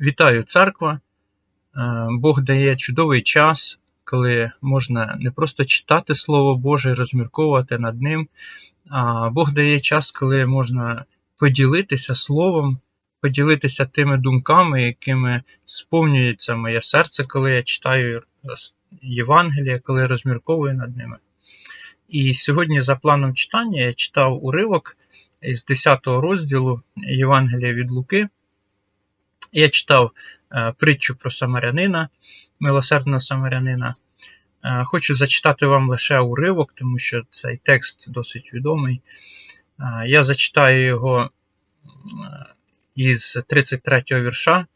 Вітаю церква. Е, Бог дає чудовий час, коли можна не просто читати Слово Боже і розмірковувати над ним, а Бог дає час, коли можна поділитися Словом, поділитися тими думками, якими сповнюється моє серце, коли я читаю Євангелія, коли я розмірковую над ними. І сьогодні, за планом читання, я читав уривок із 10 розділу Євангелія від Луки. Я читав е, притчу про самарянина, милосердного самарянина. Е, хочу зачитати вам лише уривок, тому що цей текст досить відомий. Е, я зачитаю його із 33 го вірша.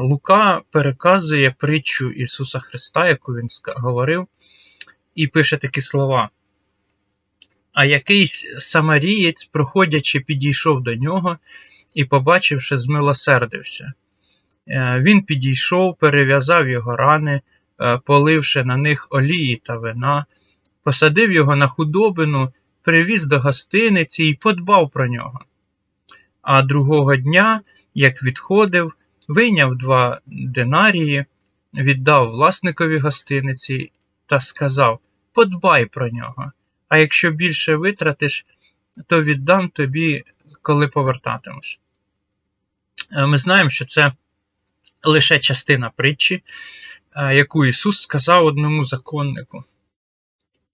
Лука переказує притчу Ісуса Христа, яку Він говорив, і пише такі слова. А якийсь самарієць, проходячи, підійшов до нього і, побачивши, змилосердився. Е, він підійшов, перев'язав його рани, е, поливши на них олії та вина, посадив його на худобину, привіз до гостиниці і подбав про нього. А другого дня, як відходив, вийняв два динарії, віддав власникові гостиниці та сказав: Подбай про нього, а якщо більше витратиш, то віддам тобі, коли повертатимеш. Е, ми знаємо, що це лише частина притчі, е, яку Ісус сказав одному законнику.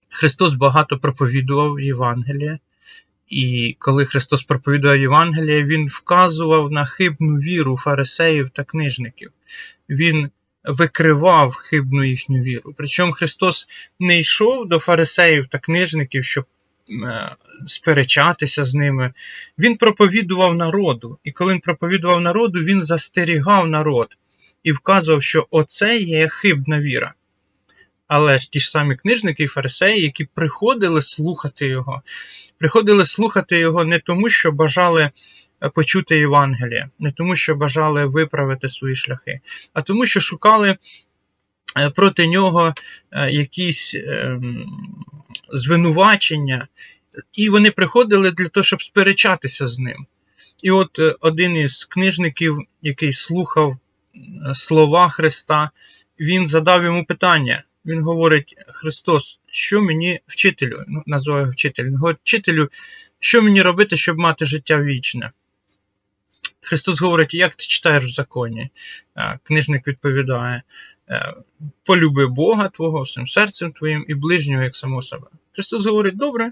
Христос багато проповідував Євангеліє, і коли Христос проповідував Євангеліє, Він вказував на хибну віру фарисеїв та книжників. Він викривав хибну їхню віру. Причому Христос не йшов до фарисеїв та книжників, щоб сперечатися з ними. Він проповідував народу. І коли він проповідував народу, він застерігав народ і вказував, що оце є хибна віра. Але ж ті ж самі книжники і фарисеї, які приходили слухати його, приходили слухати його не тому, що бажали почути Євангеліє, не тому, що бажали виправити свої шляхи, а тому, що шукали е, проти нього е, якісь ем, звинувачення, і вони приходили для того, щоб сперечатися з ним. І от е, один із книжників, який слухав слова Христа, він задав йому питання. Він говорить: Христос, що мені вчителю? Ну, називаю вчитель. Вчителю, що мені робити, щоб мати життя вічне? Христос говорить, як ти читаєш в законі? Книжник відповідає: «Е, полюби Бога Твого всім серцем твоїм і ближнього, як само себе. Христос говорить, добре,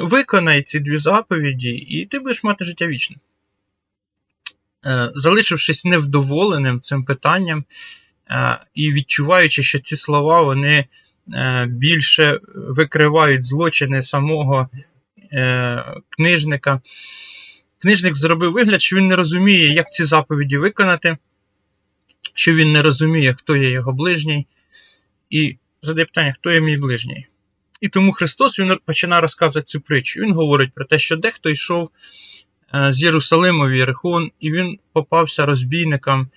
виконай ці дві заповіді, і ти будеш мати життя вічне. Е, залишившись невдоволеним цим питанням е, і відчуваючи, що ці слова вони більше викривають злочини самого книжника, Книжник зробив вигляд, що він не розуміє, як ці заповіді виконати, що він не розуміє, хто є його ближній, і задає питання, хто є мій ближній. І тому Христос він починає розказувати цю притчу. Він говорить про те, що дехто йшов е, з Єрусалиму в Єрихон, і він попався розбійникам.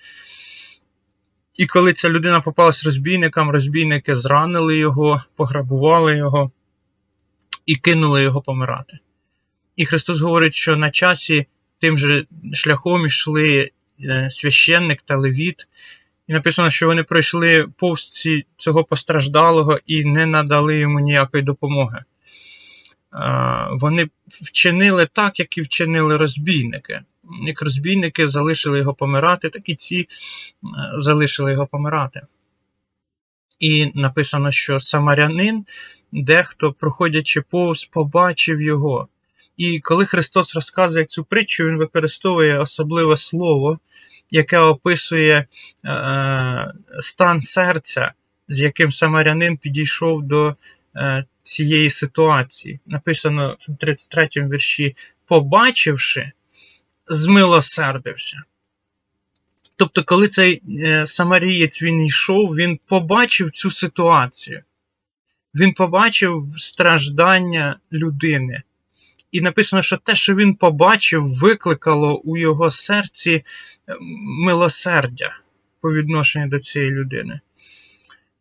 І коли ця людина попалась розбійникам, розбійники зранили його, пограбували його і кинули його помирати. І Христос говорить, що на часі тим же шляхом йшли е, священник та левіт. І написано, що вони пройшли повз цього постраждалого і не надали йому ніякої допомоги. Вони вчинили так, як і вчинили розбійники. Як розбійники залишили його помирати, так і ці е, залишили його помирати. І написано, що самарянин, дехто, проходячи повз, побачив його. І коли Христос розказує цю притчу, Він використовує особливе слово, яке описує е, стан серця, з яким самарянин підійшов до е, цієї ситуації. Написано в 33 му вірші: побачивши, змилосердився. Тобто, коли цей е, самарієць він йшов, він побачив цю ситуацію. Він побачив страждання людини. І написано, що те, що він побачив, викликало у його серці ем, милосердя по відношенню до цієї людини.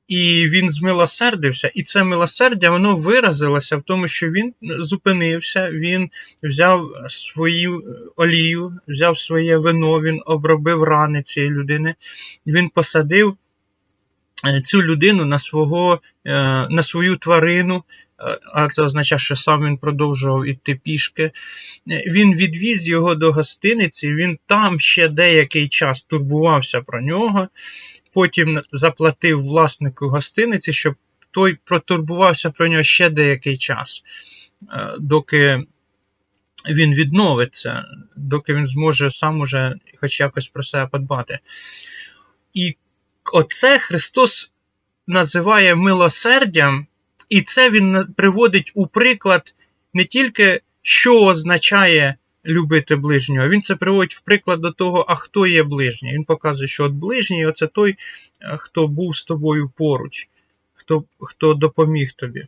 І він змилосердився, і це милосердя воно виразилося в тому, що він зупинився, він взяв свою олію, взяв своє вино, він обробив рани цієї людини, він посадив е, цю людину на свого, е, на свою тварину, е, а це означає, що сам він продовжував іти пішки. Він відвіз його до гостиниці, він там ще деякий час турбувався про нього потім заплатив власнику гостиниці, щоб той протурбувався про нього ще деякий час, е, доки він відновиться, доки він зможе сам уже хоч якось про себе подбати. І оце Христос називає милосердям, і це Він приводить у приклад не тільки, що означає любити ближнього. Він це приводить в приклад до того, а хто є ближній. Він показує, що от ближній це той, е, хто був з тобою поруч, хто, хто допоміг тобі.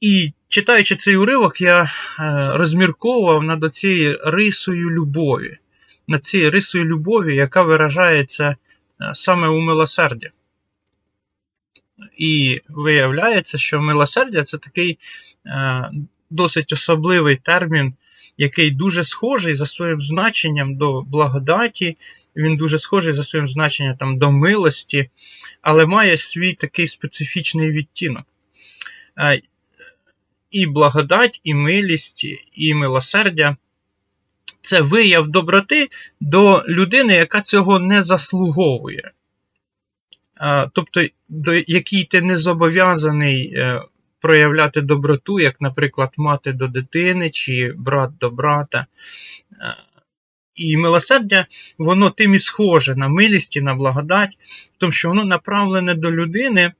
І читаючи цей уривок, я е, розмірковував над цією рисою любові, над цією рисою любові, яка виражається е, саме у милосерді. І виявляється, що милосердя це такий досить особливий термін, який дуже схожий за своїм значенням до благодаті, він дуже схожий за своїм значенням там, до милості, але має свій такий специфічний відтінок. Е, і благодать, і милість, і милосердя це вияв доброти до людини, яка цього не заслуговує. Тобто, до якій ти не зобов'язаний е, проявляти доброту, як, наприклад, мати до дитини чи брат до брата. Е, і милосердя, воно тим і схоже на милість і на благодать, тому що воно направлене до людини,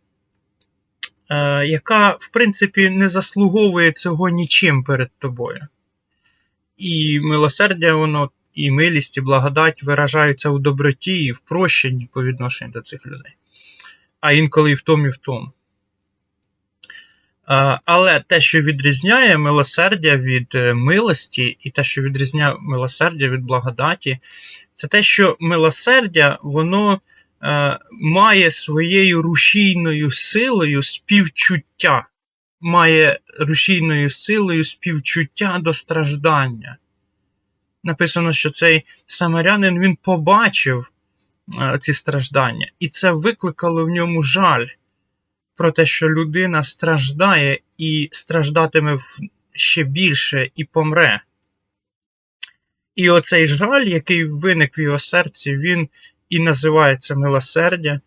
е, яка, в принципі, не заслуговує цього нічим перед тобою. І милосердя, воно, і милість, і благодать виражаються у доброті і в прощенні по відношенню до цих людей. А інколи і в тому, і в тому. Але те, що відрізняє милосердя від е, милості, і те, що відрізняє милосердя від благодаті, це те, що милосердя воно е, має своєю рушійною силою співчуття, має рушійною силою співчуття до страждання. Написано, що цей самарянин він побачив ці страждання, і це викликало в ньому жаль про те, що людина страждає і страждатиме ще більше і помре. І оцей жаль, який виник в його серці, він і називається милосердя,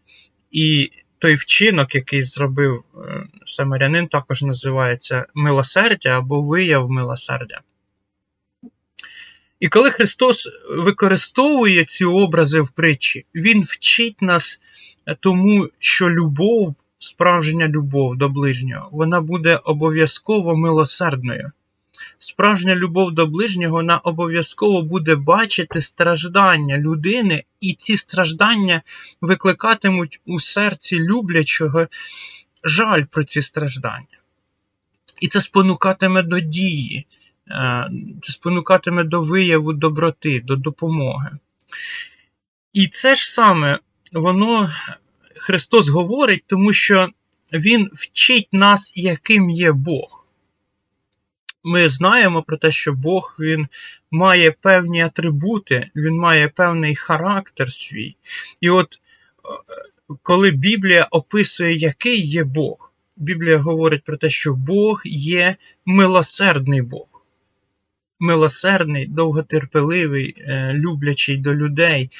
і той вчинок, який зробив е, самарянин, також називається милосердя або вияв милосердя. І коли Христос використовує ці образи в притчі, Він вчить нас тому, що любов справжня любов до ближнього, вона буде обов'язково милосердною. Справжня любов до ближнього, вона обов'язково буде бачити страждання людини, і ці страждання викликатимуть у серці люблячого жаль про ці страждання. І це спонукатиме до дії, це спонукатиме до вияву доброти, до допомоги. І це ж саме воно Христос говорить, тому що Він вчить нас, яким є Бог. Ми знаємо про те, що Бог Він має певні атрибути, Він має певний характер свій. І от е, коли Біблія описує, який є Бог, Біблія говорить про те, що Бог є милосердний Бог. Милосердний, довготерпеливий, е, люблячий до людей,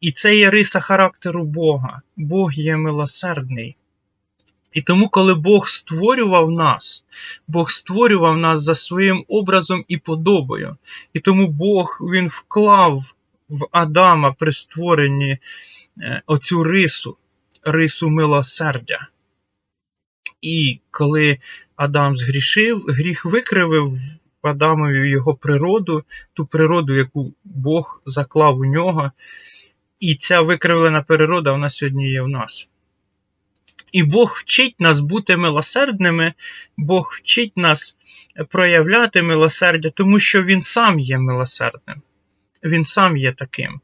і це є риса характеру Бога. Бог є милосердний. І тому, коли Бог створював нас, Бог створював нас за своїм образом і подобою. І тому Бог Він вклав в Адама при створенні е, оцю рису, рису милосердя. І коли Адам згрішив, гріх викривив Адамові його природу, ту природу, яку Бог заклав у нього. І ця викривлена природа вона сьогодні є в нас. І Бог вчить нас бути милосердними, Бог вчить нас проявляти милосердя, тому що Він сам є милосердним. Він сам є таким.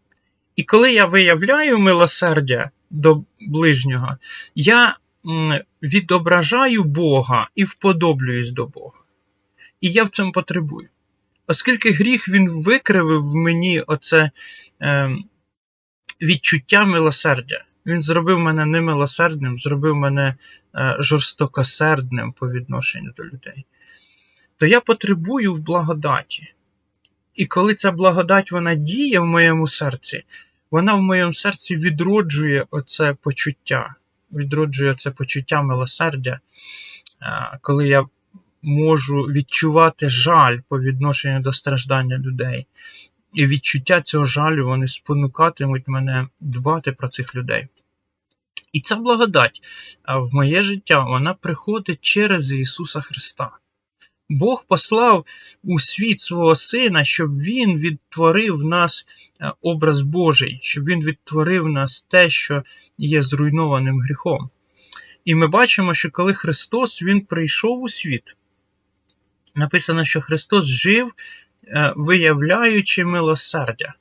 І коли я виявляю милосердя до ближнього, я відображаю Бога і вподоблююсь до Бога. І я в цьому потребую. Оскільки гріх він викривив в мені оце е, відчуття милосердя. Він зробив мене немилосердним, зробив мене е, жорстокосердним по відношенню до людей. То я потребую в благодаті. І коли ця благодать вона діє в моєму серці, вона в моєму серці відроджує оце почуття, відроджує це почуття милосердя, коли я можу відчувати жаль по відношенню до страждання людей. І відчуття цього жалю вони спонукатимуть мене дбати про цих людей. І ця благодать в моє життя вона приходить через Ісуса Христа. Бог послав у світ свого Сина, щоб Він відтворив в нас образ Божий, щоб Він відтворив в нас те, що є зруйнованим гріхом. І ми бачимо, що коли Христос Він прийшов у світ, написано, що Христос жив, е, виявляючи милосердя.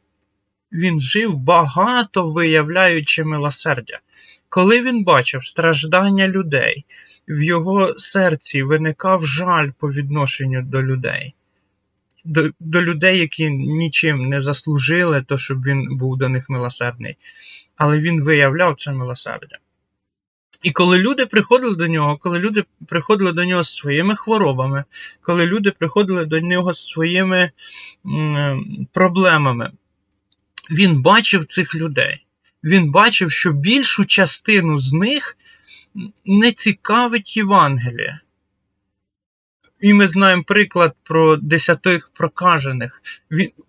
Він жив багато виявляючи милосердя. Коли він бачив страждання людей, в його серці виникав жаль по відношенню до людей, до до людей, які нічим не заслужили, то щоб він був до них милосердний. Але він виявляв це милосердя. І коли люди приходили до нього, коли люди приходили до нього з своїми хворобами, коли люди приходили до нього з своїми проблемами, він бачив цих людей. Він бачив, що більшу частину з них не цікавить Євангелія. І ми знаємо приклад про десятих прокажених.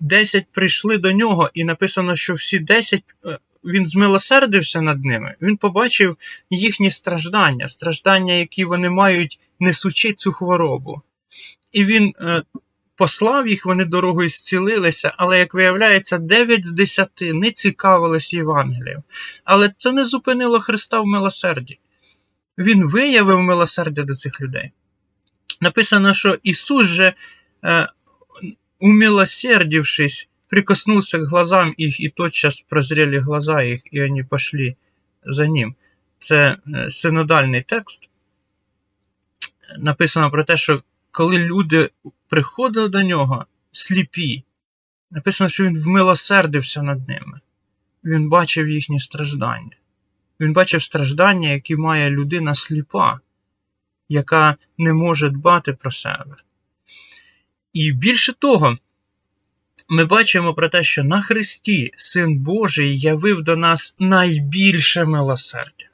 Десять прийшли до нього, і написано, що всі десять е, він змилосердився над ними. Він побачив їхні страждання, страждання, які вони мають, несучи цю хворобу. І він е, послав їх, вони дорогою зцілилися, але, як виявляється, 9 з 10 не цікавились Євангелієм. Але це не зупинило Христа в милосерді. Він виявив милосердя до цих людей. Написано, що Ісус же, е, умилосердившись, прикоснулся к глазам их, и тотчас прозрели глаза їх, і вони пошли за ним. Це е, синодальний текст. Написано про те, що коли люди приходили до нього сліпі, написано, що він вмилосердився над ними. Він бачив їхні страждання. Він бачив страждання, які має людина сліпа, яка не може дбати про себе. І більше того, ми бачимо про те, що на Христі Син Божий явив до нас найбільше милосердя.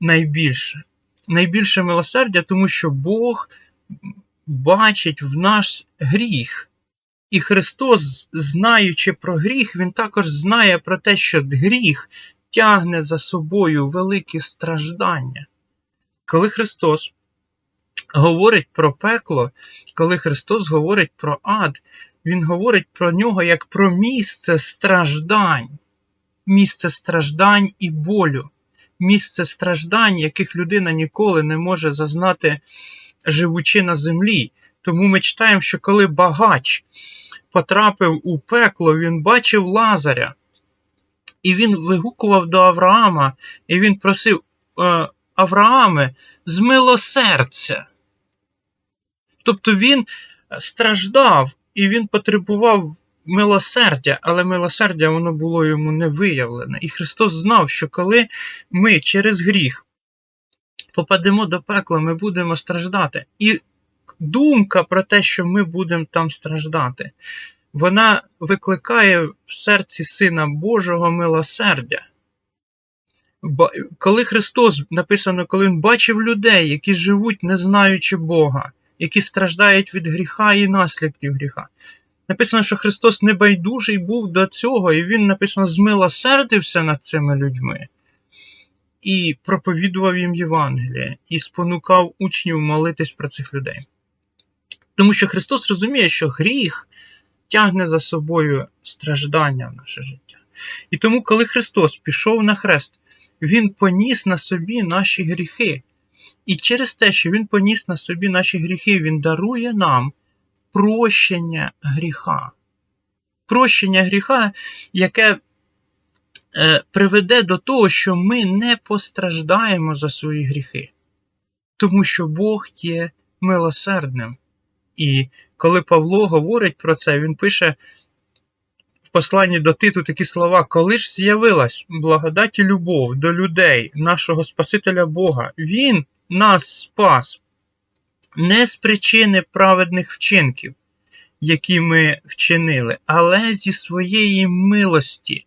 Найбільше. Найбільше милосердя, тому що Бог бачить в нас гріх. І Христос, знаючи про гріх, Він також знає про те, що гріх тягне за собою великі страждання. Коли Христос говорить про пекло, коли Христос говорить про ад, Він говорить про нього як про місце страждань, місце страждань і болю, місце страждань, яких людина ніколи не може зазнати, живучи на землі. Тому ми читаємо, що коли багач потрапив у пекло, він бачив Лазаря. І він вигукував до Авраама, і він просив е, Аврааме, змилосердя. Тобто він страждав і він потребував милосердя, але милосердя воно було йому не виявлене. І Христос знав, що коли ми через гріх попадемо до пекла, ми будемо страждати. І думка про те, що ми будемо там страждати, вона викликає в серці Сина Божого милосердя. Коли Христос написано, коли Він бачив людей, які живуть, не знаючи Бога, які страждають від гріха і наслідків гріха. Написано, що Христос небайдужий був до цього, і Він написано, змилосердився над цими людьми і проповідував їм Євангеліє, і спонукав учнів молитись про цих людей. Тому що Христос розуміє, що гріх тягне за собою страждання в наше життя. І тому, коли Христос пішов на хрест, Він поніс на собі наші гріхи. І через те, що Він поніс на собі наші гріхи, Він дарує нам прощення гріха. Прощення гріха, яке е, приведе до того, що ми не постраждаємо за свої гріхи, тому що Бог є милосердним. І коли Павло говорить про це, він пише в посланні до Титу такі слова: коли ж з'явилась благодать і любов до людей, нашого Спасителя Бога, Він нас спас не з причини праведних вчинків, які ми вчинили, але зі своєї милості.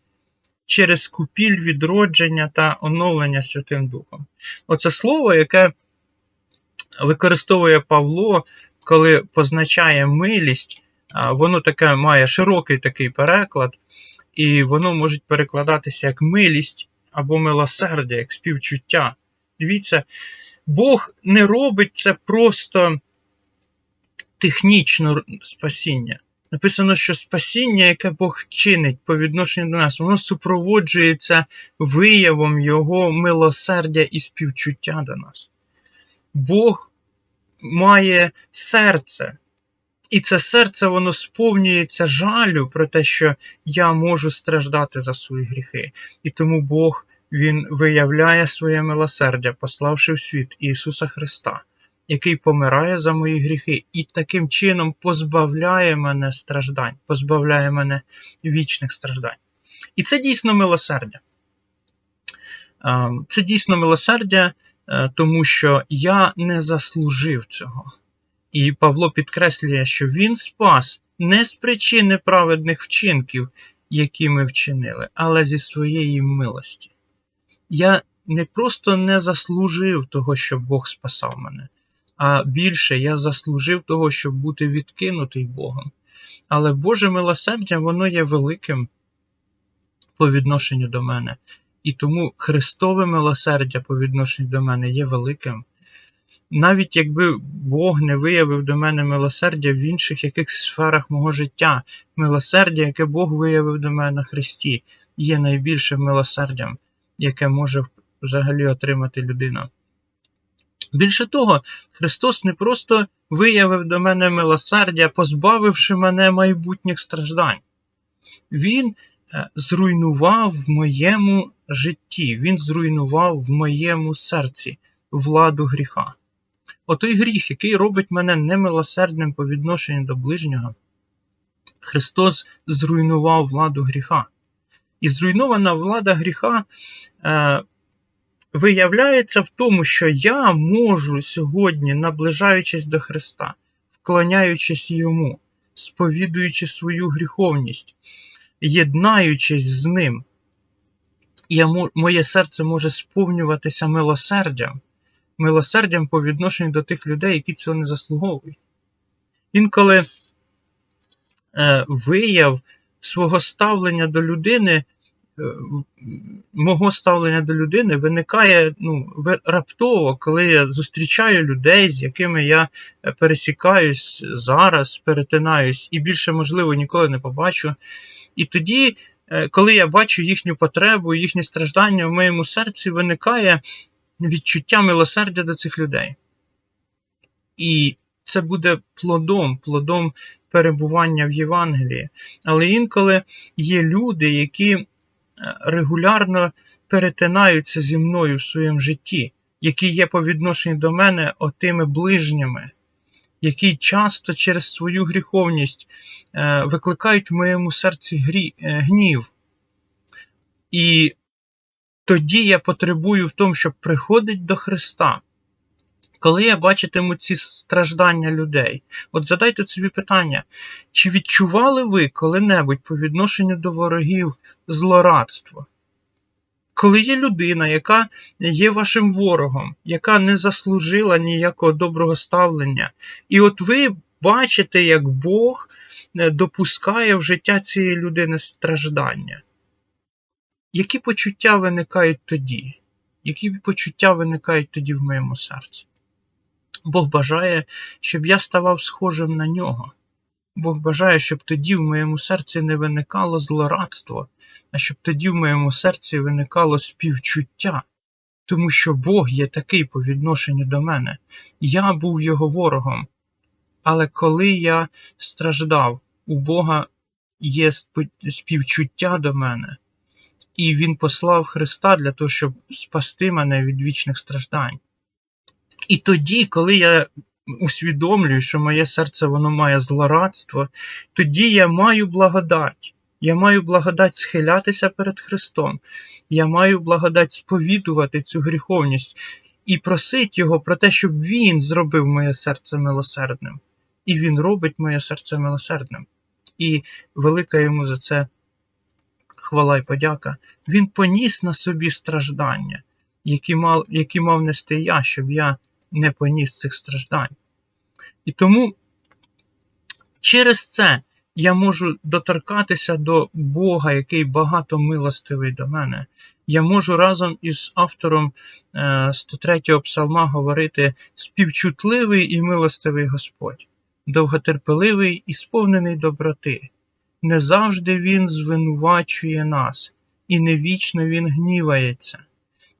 Через купіль відродження та оновлення Святим Духом. Оце слово, яке використовує Павло, коли позначає милість, воно таке має широкий такий переклад, і воно може перекладатися як милість або милосердя, як співчуття. Дивіться, Бог не робить це просто технічно спасіння. Написано, що спасіння, яке Бог чинить по відношенню до нас, воно супроводжується виявом Його милосердя і співчуття до нас. Бог має серце, і це серце воно сповнюється жалю про те, що я можу страждати за свої гріхи. І тому Бог Він виявляє своє милосердя, пославши в світ Ісуса Христа який помирає за мої гріхи, і таким чином позбавляє мене страждань, позбавляє мене вічних страждань. І це дійсно милосердя. Це дійсно милосердя, е, тому що я не заслужив цього. І Павло підкреслює, що він спас не з причини праведних вчинків, які ми вчинили, але зі своєї милості. Я не просто не заслужив того, щоб Бог спасав мене а більше я заслужив того, щоб бути відкинутий Богом. Але Боже милосердя, воно є великим по відношенню до мене. І тому Христове милосердя по відношенню до мене є великим. Навіть якби Бог не виявив до мене милосердя в інших яких сферах мого життя, милосердя, яке Бог виявив до мене на Христі, є найбільшим милосердям, яке може взагалі отримати людина. Більше того, Христос не просто виявив до мене милосердя, позбавивши мене майбутніх страждань. Він е, зруйнував в моєму житті, Він зруйнував в моєму серці владу гріха. Отой гріх, який робить мене немилосердним по відношенню до ближнього, Христос зруйнував владу гріха. І зруйнована влада гріха е, виявляється в тому, що я можу сьогодні, наближаючись до Христа, вклоняючись Йому, сповідуючи свою гріховність, єднаючись з Ним, я, моє серце може сповнюватися милосердям, милосердям по відношенню до тих людей, які цього не заслуговують. Інколи е, вияв свого ставлення до людини Е, мого ставлення до людини виникає ну, раптово, коли я зустрічаю людей, з якими я пересікаюсь зараз, перетинаюсь, і більше, можливо, ніколи не побачу. І тоді, е, коли я бачу їхню потребу, їхнє страждання в моєму серці, виникає відчуття милосердя до цих людей. І це буде плодом, плодом перебування в Євангелії. Але інколи є люди, які регулярно перетинаються зі мною в своєму житті, які є по відношенню до мене отими ближніми, які часто через свою гріховність е, викликають в моєму серці е, гнів. І тоді я потребую в тому, щоб приходить до Христа. Коли я бачитиму ці страждання людей, от задайте собі питання, чи відчували ви коли-небудь по відношенню до ворогів злорадство? Коли є людина, яка є вашим ворогом, яка не заслужила ніякого доброго ставлення, і от ви бачите, як Бог е, допускає в життя цієї людини страждання, які почуття виникають тоді? Які почуття виникають тоді в моєму серці? Бог бажає, щоб я ставав схожим на нього. Бог бажає, щоб тоді в моєму серці не виникало злорадство, а щоб тоді в моєму серці виникало співчуття, тому що Бог є такий по відношенню до мене. Я був його ворогом. Але коли я страждав, у Бога є співчуття до мене, і Він послав Христа для того, щоб спасти мене від вічних страждань. І тоді, коли я усвідомлюю, що моє серце воно має злорадство, тоді я маю благодать. Я маю благодать схилятися перед Христом. Я маю благодать сповідувати цю гріховність і просить Його про те, щоб Він зробив моє серце милосердним. І Він робить моє серце милосердним. І велика йому за це хвала й подяка. Він поніс на собі страждання, які мав, які мав нести я, щоб я не поніс цих страждань. І тому через це я можу доторкатися до Бога, який багато милостивий до мене. Я можу разом із автором 103-го псалма говорити співчутливий і милостивий Господь, довготерпеливий і сповнений доброти. Не завжди Він звинувачує нас, і не вічно Він гнівається.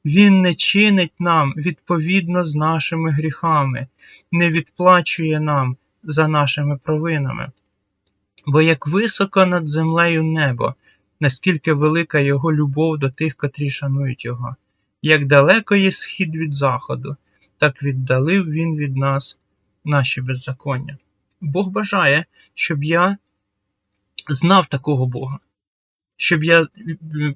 Він не чинить нам відповідно з нашими гріхами, не відплачує нам за нашими провинами. Бо як високо над землею небо, наскільки велика Його любов до тих, котрі шанують Його, як далеко є схід від заходу, так віддалив Він від нас наші беззаконня. Бог бажає, щоб я знав такого Бога, щоб я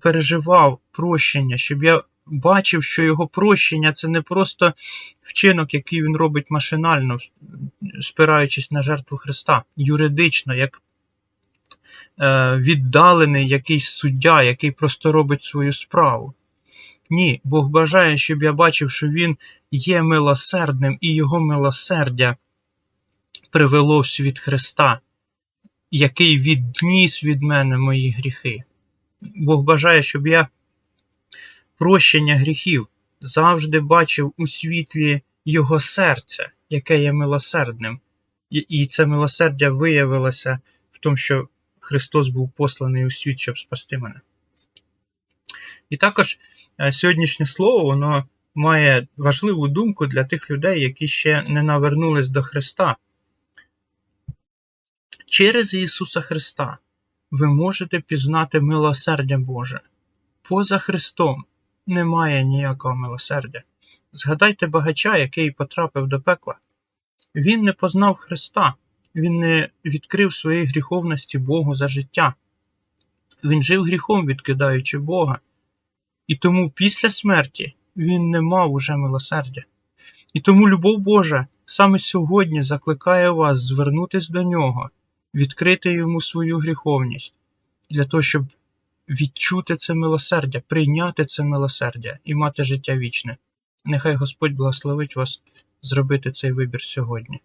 переживав прощення, щоб я бачив, що його прощення це не просто вчинок, який він робить машинально, спираючись на жертву Христа, юридично, як е, віддалений якийсь суддя, який просто робить свою справу. Ні, Бог бажає, щоб я бачив, що Він є милосердним, і Його милосердя привело в світ Христа, який відніс від мене мої гріхи. Бог бажає, щоб я прощення гріхів завжди бачив у світлі Його серця, яке є милосердним. І це милосердя виявилося в тому, що Христос був посланий у світ, щоб спасти мене. І також е, сьогоднішнє слово воно має важливу думку для тих людей, які ще не навернулись до Христа. Через Ісуса Христа ви можете пізнати милосердя Боже. Поза Христом немає ніякого милосердя. Згадайте багача, який потрапив до пекла. Він не познав Христа, він не відкрив своєї гріховності Богу за життя. Він жив гріхом, відкидаючи Бога. І тому після смерті він не мав уже милосердя. І тому любов Божа саме сьогодні закликає вас звернутися до нього, відкрити йому свою гріховність, для того, щоб відчути це милосердя, прийняти це милосердя і мати життя вічне. Нехай Господь благословить вас зробити цей вибір сьогодні.